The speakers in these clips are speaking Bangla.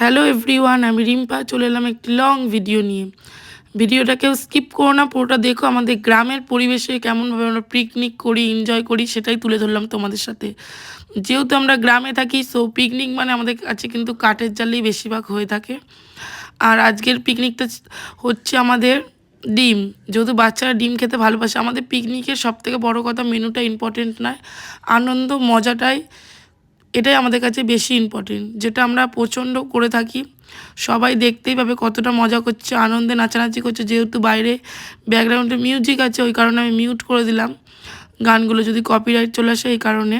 হ্যালো এভরিওয়ান, আমি রিম্পা। চলে এলাম একটি লং ভিডিও নিয়ে। ভিডিওটা কেউ স্কিপ করো না, পুরোটা দেখো আমাদের গ্রামের পরিবেশে কেমনভাবে আমরা পিকনিক করি এনজয় করি, সেটাই তুলে ধরলাম তোমাদের সাথে। যেহেতু আমরা গ্রামে থাকি সো পিকনিক মানে আমাদের কাছে কিন্তু কাঠের জালেই বেশিরভাগ হয়ে থাকে। আর আজকের পিকনিকটা হচ্ছে আমাদের ডিম। যেহেতু বাচ্চারা ডিম খেতে ভালোবাসে, আমাদের পিকনিকের সবথেকে বড় কথা মেনুটা ইম্পর্টেন্ট নয়, আনন্দ মজাটাই এটাই আমাদের কাছে বেশি ইম্পর্টেন্ট যেটা আমরা প্রচণ্ড করে থাকি। সবাই দেখতেই পাবে কতটা মজা করছে, আনন্দে নাচানাচি করছে। যেহেতু বাইরে ব্যাকগ্রাউন্ডে মিউজিক আছে, ওই কারণে আমি মিউট করে দিলাম। গানগুলো যদি কপিরাইট চলে আসে, এই কারণে।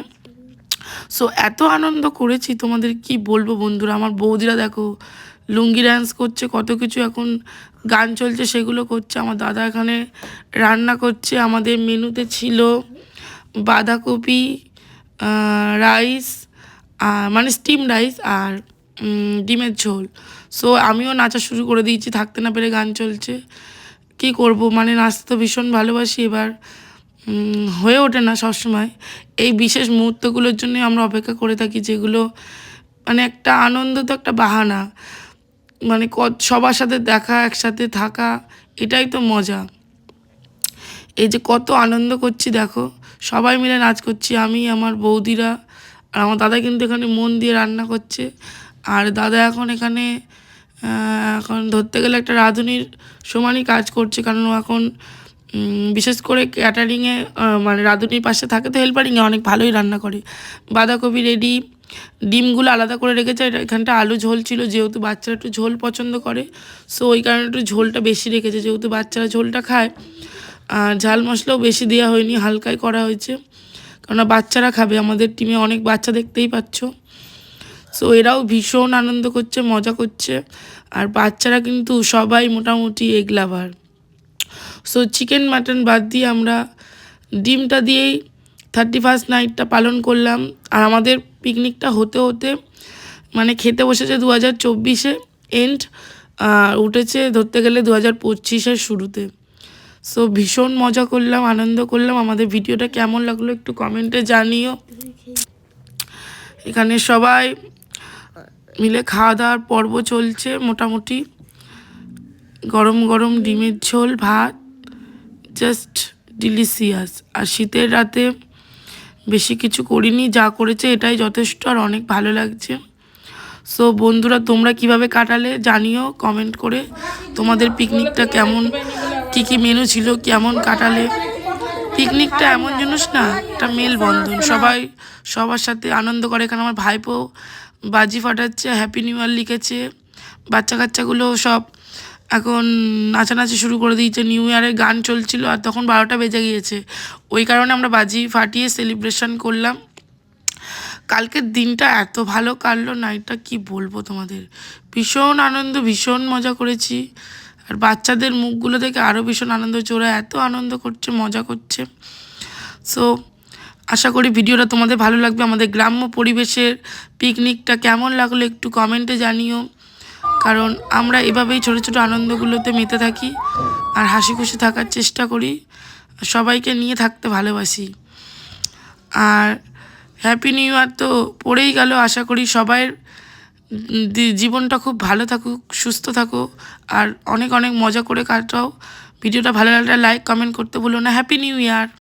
সো এত আনন্দ করেছি, তোমাদের কি বলব বন্ধুরা? আমার বৌদিরা দেখো, লুঙ্গি ড্যান্স করছে, কত কিছু এখন গান চলছে, সেগুলো করছে। আমার দাদা এখানে রান্না করছে, আমাদের মেনুতে ছিল বাঁধাকপি রাইস মানে স্টিম রাইস আর ডিমের ঝোল। সো আমিও নাচা শুরু করে দিয়েছি, থাকতে না পেরে গান চলছে। কি করব? মানে নাচতে তো ভীষণ ভালোবাসি এবার। হয়ে ওঠে না সবসময়। এই বিশেষ মুহূর্তগুলোর জন্য আমরা অপেক্ষা করে থাকি, যেগুলো মানে একটা আনন্দ তো একটা বাহানা। মানে সবার সাথে দেখা, একসাথে থাকা, এটাই তো মজা। এই যে কত আনন্দ করছি, দেখো। সবাই মিলে নাচ করছি, আমি, আমার বৌদিরা আর আমার দাদা কিন্তু এখানে মন দিয়ে রান্না করছে। আর দাদা এখন এখানে এখন ধরতে গেলে একটা রাঁধুনির সমানই কাজ করছে। কারণ ও এখন বিশেষ করে ক্যাটারিংয়ে মানে রাঁধুনির পাশে থাকে তো হেল্পারিংয়ে অনেক ভালোই রান্না করে। বাঁধাকপি রেডি ডিমগুলো আলাদা করে রেখেছে। এখানটা আলু ঝোল ছিল, যেহেতু বাচ্চারা একটু ঝোল পছন্দ করে। সো ওই কারণে একটু ঝোলটা বেশি রেখেছে, যেহেতু বাচ্চারা ঝোলটা খায়। আর ঝাল মশলাও বেশি দেওয়া হয়নি, হালকাই করা হয়েছে। কেননা বাচ্চারা খাবে, আমাদের টিমে অনেক বাচ্চা দেখতেই পাচ্ছ। সো এরাও ভীষণ আনন্দ করছে, মজা করছে। আর বাচ্চারা কিন্তু সবাই মোটামুটি egg lover so chicken mutton বাদ দিয়ে আমরা ডিমটা দিয়েই থার্টি ফার্স্ট নাইটটা পালন করলাম। আর আমাদের পিকনিকটা হতে হতে মানে খেতে বসেছে দু হাজার চব্বিশে এন্ড আর উঠেছে ধরতে গেলে দু হাজার পঁচিশের শুরুতে। সো ভীষণ মজা করলাম, আনন্দ করলাম। আমাদের ভিডিওটা কেমন লাগল একটু কমেন্টে জানিও। এখানে সবাই মিলে খাওয়া দাওয়ার পর্ব চলছে মোটামুটি। গরম গরম ডিমের ঝোল, ভাত জাস্ট ডিলিশিয়াস আর শীতের রাতে বেশি কিছু করিনি, যা করেছে এটাই যথেষ্ট আর অনেক ভালো লাগছে। সো বন্ধুরা, তোমরা কীভাবে কাটালে জানিও কমেন্ট করে তোমাদের পিকনিকটা কেমন কি কি মেনু ছিল, কেমন কাটালে? পিকনিকটা এমন জিনিস না, একটা মেলবন্ধন। সবাই সবার সাথে আনন্দ করে এখানে আমার ভাইপো বাজি ফাটাচ্ছে হ্যাপি নিউ ইয়ার লিখেছে বাচ্চা কাচ্চাগুলো সব এখন নাচানাচি শুরু করে দিয়েছে নিউ ইয়ারের গান চলছিল, আর তখন বারোটা বেজে গিয়েছে। ওই কারণে আমরা বাজি ফাটিয়ে সেলিব্রেশন করলাম। কালকের দিনটা এত ভালো কাটলো, নাইটটা কি বলব তোমাদের? ভীষণ আনন্দ, ভীষণ মজা করেছি। আর বাচ্চাদের মুখগুলো দেখে আরও ভীষণ আনন্দ হচ্ছে, ওরা এত আনন্দ করছে, মজা করছে। সো আশা করি ভিডিওটা তোমাদের ভালো লাগবে। আমাদের গ্রাম্য পরিবেশের পিকনিকটা কেমন লাগল একটু কমেন্টে জানিও। কারণ আমরা এভাবেই ছোটো ছোটো আনন্দগুলোতে মেতে থাকি আর হাসি খুশি থাকার চেষ্টা করি। সবাইকে নিয়ে থাকতে ভালোবাসি। আর হ্যাপি নিউ ইয়ার তো পড়েই গেল। আশা করি সবাই জীবনটা খুব ভালো থাকুক, সুস্থ থাকো আর অনেক অনেক মজা করে কাটাও। ভিডিওটা ভালো লাগলে লাইক কমেন্ট করতে ভুলো না। Happy new year